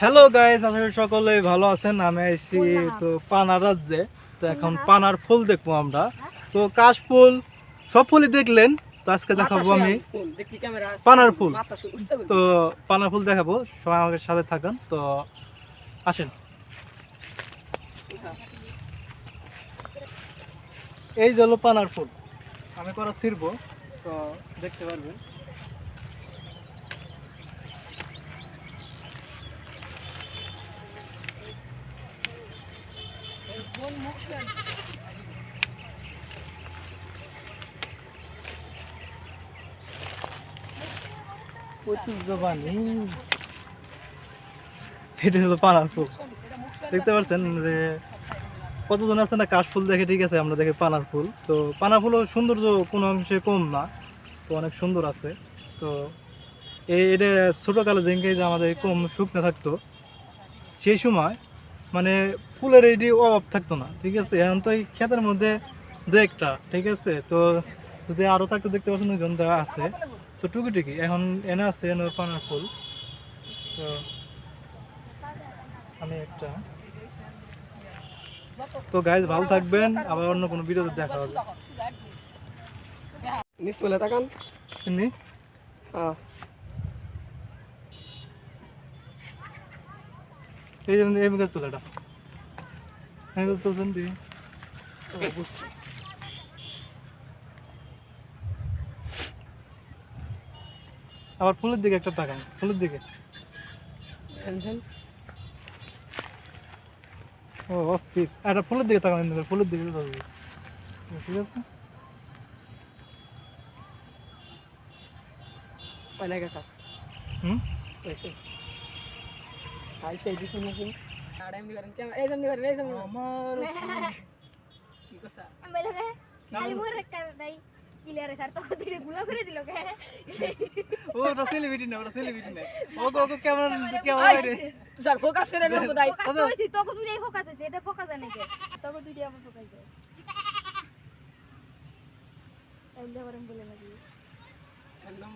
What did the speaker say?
Hello guys আপনারা সকলে ভালো আছেন? আমি আইছি তো পানার রাজ্যে। তো এখন পানার ফুল দেখব আমরা। তো কাশ ফুল সব ফুলই দেখলেন। তো আজকে দেখাবো আমি পানার ফুল। তো পানার ফুল দেখাবো সবাই আমাকে সাথে থাকেন। তো আসেন। এই যে হলো পানার ফুল। আমি করা ছিড়বো তো দেখতে পারবেন। পানার ফুল দেখতে পাচ্ছেন যে কতজন আছে না কাশ ফুল দেখে ঠিক আছে আমরা দেখি পানার ফুল তো পানার ফুলও সৌন্দর্য কোনো অংশে কম না তো অনেক সুন্দর আছে তো এই এটা ছোটোকালে দিনকে যে আমাদের কম শুকনো থাকতো, সেই সময় মানে ফুলের এটি অভাব থাকতো না ঠিক আছে? এখন তো এই ক্ষেতের মধ্যে দু একটা ঠিক আছে? তো যদি আরও থাকতো দেখতে পাচ্ছেন ওইজন দেওয়া আছে। তো টুকি টুকি এখন এনে আছে এনে পানার ফুল। তো আমি একটা। তো গাইজ ভালো থাকবেন আবার অন্য কোনো ভিডিওতে দেখা হবে। নিচ বলে তাকান। হ্যাঁ। এই তোলা এটা। তুলছেন দিই আবার ফুলের দিকে একটা তাকান ফুলের দিকে। ও অস্থির। একটা ফুলের দিকে তাকান ফুলের দিকে ঠিক আছে? লাগে কাকা। হুম? আই সেই দিছে নাকি আর এমনি করেন কেমন এই যেমনি করেন এই যেমনি আমার কি করছা বেলে গে খালি মুখে রেখা দেই ক্লিয়ার স্যার তো তুই গুলা করে দিল কে ও ওটা সেলিব্রিটি না ওটা সেলিব্রিটি না ও গো গো কেমন কেমন রে স্যার ফোকাস করে নাও বোধহয় ফোকাস হইছি তোকে তুই এই ফোকাস আছে এটা ফোকাস আছে নাকি তোকে তুই আবার ফোকাস দে বলে নাকি